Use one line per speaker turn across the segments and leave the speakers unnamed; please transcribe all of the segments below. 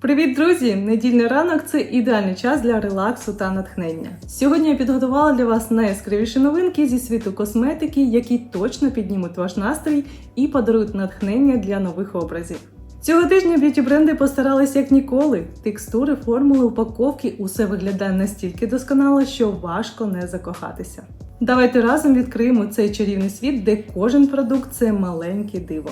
Привіт, друзі! Недільний ранок це ідеальний час для релаксу та натхнення. Сьогодні я підготувала для вас найяскравіші новинки зі світу косметики, які точно піднімуть ваш настрій і подарують натхнення для нових образів. Цього тижня б'юті бренди постаралися як ніколи. Текстури, формули, упаковки усе виглядає настільки досконало, що важко не закохатися. Давайте разом відкриємо цей чарівний світ, де кожен продукт це маленьке диво.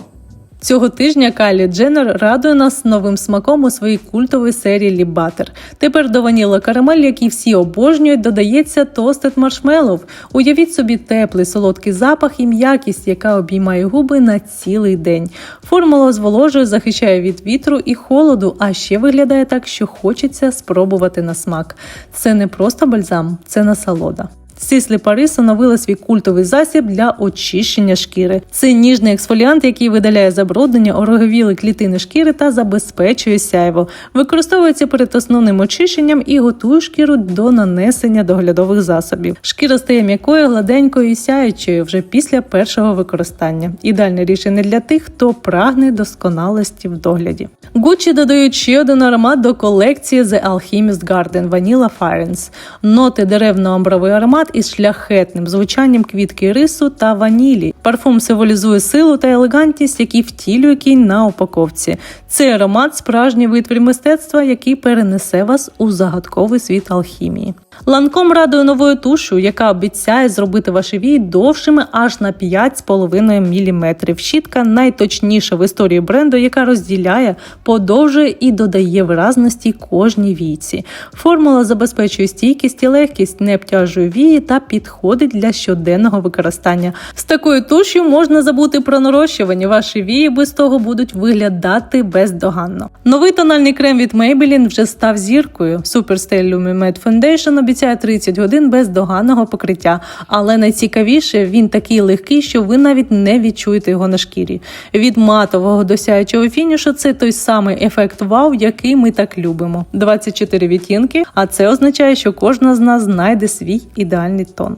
Цього тижня Кайлі Дженнер радує нас новим смаком у своїй культовій серії Butter. Тепер до ваніла карамель, який всі обожнюють, додається тостед маршмеллоу. Уявіть собі теплий солодкий запах і м'якість, яка обіймає губи на цілий день. Формула зволожує, захищає від вітру і холоду, а ще виглядає так, що хочеться спробувати на смак. Це не просто бальзам, це насолода. Сіслі Парис оновила свій культовий засіб для очищення шкіри. Це ніжний ексфоліант, який видаляє забруднення, ороговіли клітини шкіри та забезпечує сяйво. Використовується перед основним очищенням і готує шкіру до нанесення доглядових засобів. Шкіра стає м'якою, гладенькою і сяючою вже після першого використання. Ідеальне рішення для тих, хто прагне досконалості в догляді. Гуччі додають ще один аромат до колекції The Alchemist Garden Vanilla Firens. Ноти деревно-амбровий аромат із шляхетним звучанням квітки рису та ванілі. Парфум символізує силу та елегантність, які втілює кінь на упаковці. Цей аромат справжній витвір мистецтва, який перенесе вас у загадковий світ алхімії. Ланком радує новою тушу, яка обіцяє зробити ваші вії довшими аж на 5,5 мм. Щітка найточніша в історії бренду, яка розділяє, подовжує і додає виразності кожній війці. Формула забезпечує стійкість і легкість, не обтяжує вії та підходить для щоденного використання. З такою туш'ю можна забути про нарощування. Ваші вії без того будуть виглядати бездоганно. Новий тональний крем від Maybelline вже став зіркою. Superstay Lumi Matte Foundation обіцяє 30 годин бездоганного покриття, але найцікавіше він такий легкий, що ви навіть не відчуєте його на шкірі. Від матового до сяючого фінішу це той самий ефект вау, який ми так любимо. 24 відтінки, а це означає, що кожна з нас знайде свій ідеальний тон.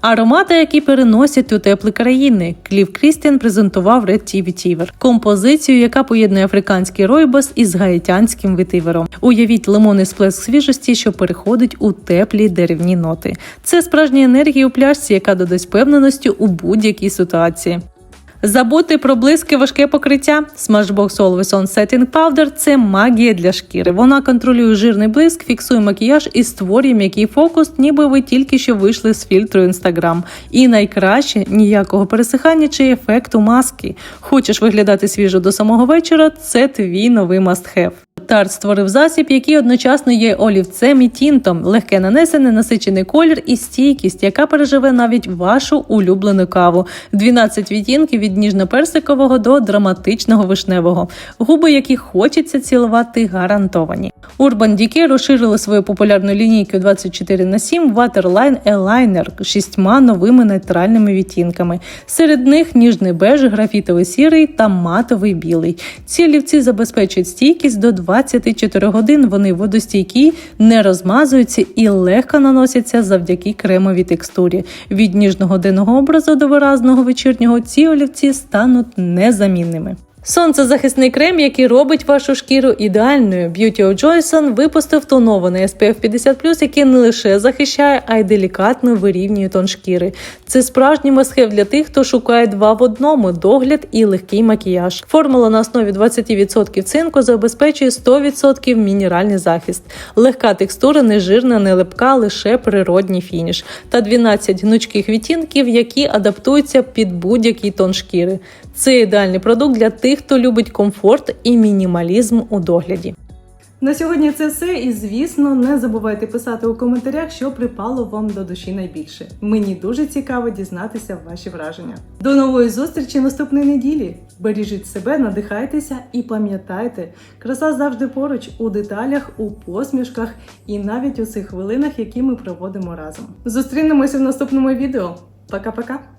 Аромати, які переносять у теплі країни. Клів Крістіан презентував Red Tea Vetiver. композицію, яка поєднує африканський ройбас із гаїтянським ветивером. Уявіть лимонний сплеск свіжості, що переходить у теплі деревні ноти. Це справжня енергія у пляшці, яка додасть впевненості у будь-якій ситуації. Забути про близьке важке покриття. Smashbox Always On Setting Powder – це магія для шкіри. Вона контролює жирний блиск, фіксує макіяж і створює м'який фокус, ніби ви тільки що вийшли з фільтру Instagram. І найкраще ніякого пересихання чи ефекту маски. Хочеш виглядати свіжо до самого вечора? Це твій новий must-have. Тарт створив засіб, який одночасно є олівцем і тінтом, легке нанесене, насичений колір і стійкість, яка переживе навіть вашу улюблену каву. 12 відтінків від ніжно-персикового до драматичного вишневого. Губи, які хочеться цілувати, гарантовані. Urban Decay розширили свою популярну лінійку 24 на 7 Waterline Eyeliner шістьма новими нейтральними відтінками. Серед них ніжний беж, графітовий сірий та матовий білий. Ці олівці забезпечують стійкість до 24 годин. Вони водостійкі, не розмазуються і легко наносяться завдяки кремовій текстурі. Від ніжного денного образу до виразного вечірнього ці олівці стануть незамінними. Сонцезахисний крем, який робить вашу шкіру ідеальною. Beauty of Joyson випустив тонований SPF 50+, який не лише захищає, а й делікатно вирівнює тон шкіри. Це справжній масхев для тих, хто шукає два в одному догляд і легкий макіяж. Формула на основі 20% цинку забезпечує 100% мінеральний захист. Легка текстура, не жирна, не липка, лише природній фініш. Та 12 гнучких відтінків, які адаптуються під будь-який тон шкіри. Це ідеальний продукт для тих, хто любить комфорт і мінімалізм у догляді. На сьогодні це все. І звісно, не забувайте писати у коментарях, що припало вам до душі найбільше. Мені дуже цікаво дізнатися ваші враження. До нової зустрічі наступної неділі. Бережіть себе, надихайтеся і пам'ятайте, краса завжди поруч у деталях, у посмішках і навіть у цих хвилинах, які ми проводимо разом. Зустрінемося в наступному відео. Пока-пока!